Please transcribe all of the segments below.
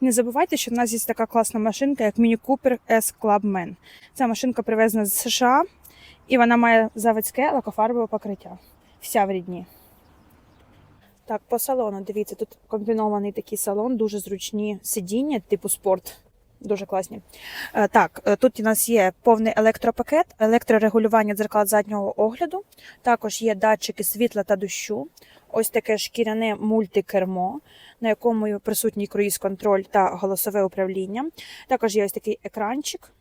Не забувайте, що в нас є така класна машинка, як Mini Cooper S Clubman. Ця машинка привезена з США, і вона має заводське лакофарбове покриття. Вся в рідні. Так, по салону, дивіться, тут комбінований такий салон, дуже зручні сидіння, типу спорт. Дуже класні. Е, Так, е, тут у нас є повний електропакет, електрорегулювання дзеркал заднього огляду. Також є датчики світла та дощу. Ось таке шкіряне мультикермо, на якому присутній круїз-контроль та голосове управління. Також є ось такий екранчик.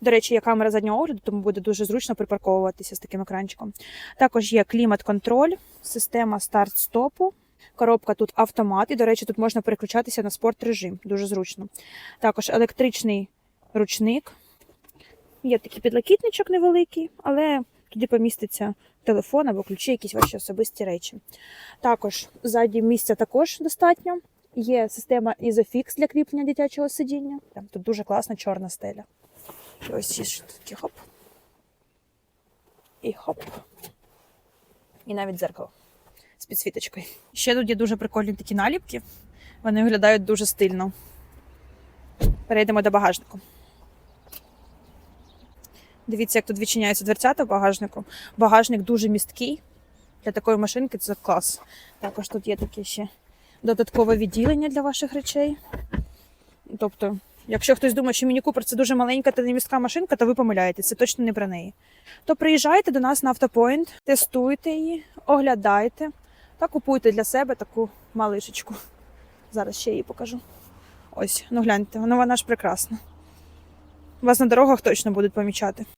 До речі, є камера заднього огляду, тому буде дуже зручно припарковуватися з таким екранчиком. Також є клімат-контроль, система старт-стопу. Коробка тут автомат, і, до речі, тут можна переключатися на спорт режим, дуже зручно. Також електричний ручник. Є такий підлокітничок невеликий, але туди поміститься телефон або ключі, якісь ваші особисті речі. Також ззаді місця також достатньо. Є система Isofix для кріплення дитячого сидіння. Там тут дуже класна чорна стеля. І ось є такі хоп. І хоп. І навіть дзеркало підсвіточкою. Ще тут є дуже прикольні такі наліпки. Вони виглядають дуже стильно. Перейдемо до багажнику. Дивіться, як тут відчиняються дверцята в багажнику. Багажник дуже місткий. Для такої машинки це клас. Також тут є таке ще додаткове відділення для ваших речей. Тобто, якщо хтось думає, що Міні Купер це дуже маленька та немістка машинка, то ви помиляєтесь, це точно не про неї. То приїжджайте до нас на автопоінт, тестуйте її, оглядайте та купуйте для себе таку малишечку. Зараз ще її покажу. Ось, ну гляньте, вона, вона ж прекрасна. Вас на дорогах точно будуть помічати.